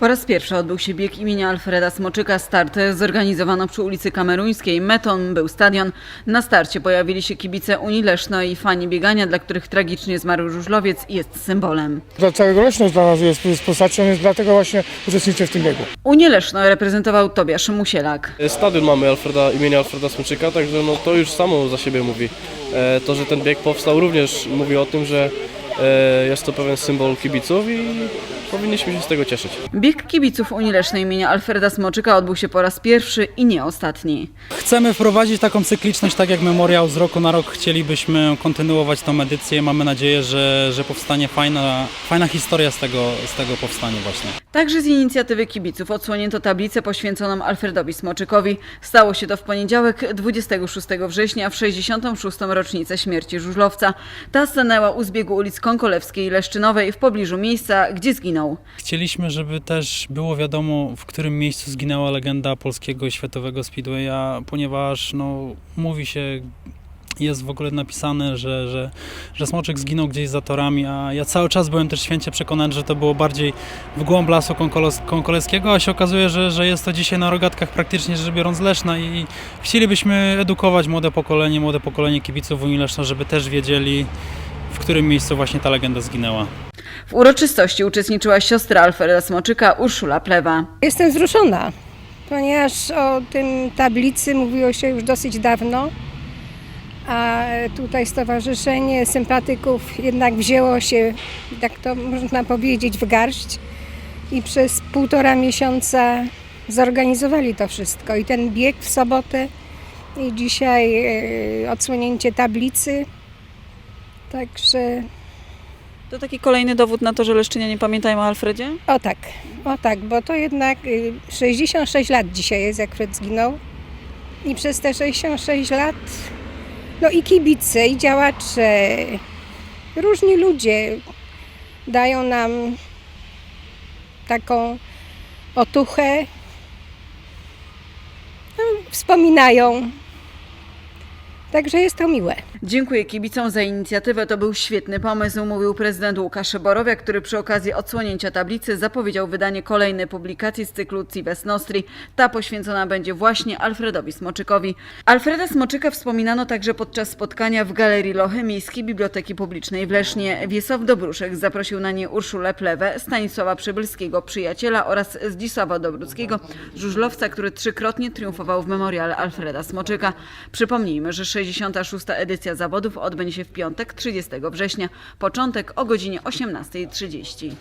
Po raz pierwszy odbył się bieg imienia Alfreda Smoczyka. Start zorganizowano przy ulicy Kameruńskiej. Metą był stadion. Na starcie pojawili się kibice Unii Leszno i fani biegania, dla których tragicznie zmarł żużlowiec i jest symbolem. Dla całego Leszno dla nas jest, jest postacią, więc dlatego właśnie uczestniczę w tym biegu. Unię Leszno reprezentował Tobiasz Musielak. Stadion mamy Alfreda, imienia Alfreda Smyczyka, także no to już samo za siebie mówi. E, To, że ten bieg powstał również mówi o tym, że jest to pewien symbol kibiców i powinniśmy się z tego cieszyć. Bieg kibiców Unii imienia Alfreda Smoczyka odbył się po raz pierwszy i nie ostatni. Chcemy wprowadzić taką cykliczność, tak jak memoriał z roku na rok chcielibyśmy kontynuować tą edycję. Mamy nadzieję, że, że powstanie fajna, fajna historia z tego, z tego powstania właśnie. Także z inicjatywy kibiców odsłonięto tablicę poświęconą Alfredowi Smoczykowi. Stało się to w poniedziałek 26 września w 66. rocznicę śmierci żużlowca. Ta stanęła u zbiegu ulic Konkolewskiej i Leszczynowej w pobliżu miejsca, gdzie zginął. Chcieliśmy, żeby też było wiadomo, w którym miejscu zginęła legenda polskiego i światowego speedwaya, ponieważ no, mówi się, jest w ogóle napisane, że, że, że Smoczek zginął gdzieś za torami, a ja cały czas byłem też święcie przekonany, że to było bardziej w głąb lasu konkoleskiego, a się okazuje, że, że jest to dzisiaj na rogatkach praktycznie rzecz biorąc Leszna i chcielibyśmy edukować młode pokolenie, młode pokolenie kibiców Unii Leszna, żeby też wiedzieli, w którym miejscu właśnie ta legenda zginęła. W uroczystości uczestniczyła siostra Alfreda Smoczyka Urszula Plewa. Jestem wzruszona, ponieważ o tym tablicy mówiło się już dosyć dawno, a tutaj stowarzyszenie sympatyków jednak wzięło się, tak to można powiedzieć, w garść i przez półtora miesiąca zorganizowali to wszystko. I ten bieg w sobotę i dzisiaj e, odsłonięcie tablicy. Także To taki kolejny dowód na to, że Leszczynianie pamiętają o Alfredzie? O tak, o tak, bo to jednak y, 66 lat dzisiaj jest, jak Fred zginął. I przez te 66 lat, no i kibice, i działacze, różni ludzie dają nam taką otuchę, no, wspominają. Także jest to miłe. Dziękuję kibicom za inicjatywę. To był świetny pomysł, mówił prezydent Łukasz Borowia, który przy okazji odsłonięcia tablicy zapowiedział wydanie kolejnej publikacji z cyklu Cives Nostri. Ta poświęcona będzie właśnie Alfredowi Smoczykowi. Alfreda Smoczyka wspominano także podczas spotkania w Galerii Lochy Miejskiej Biblioteki Publicznej w Lesznie. Wiesław Dobruszek zaprosił na nie Urszulę Plewę, Stanisława Przybylskiego, przyjaciela oraz Zdzisława Dobruckiego, żużlowca, który trzykrotnie triumfował w memoriale Alfreda Smoczyka. Przypomnijmy, że 66. edycja zawodów odbędzie się w piątek 30 września. Początek o godzinie 18.30.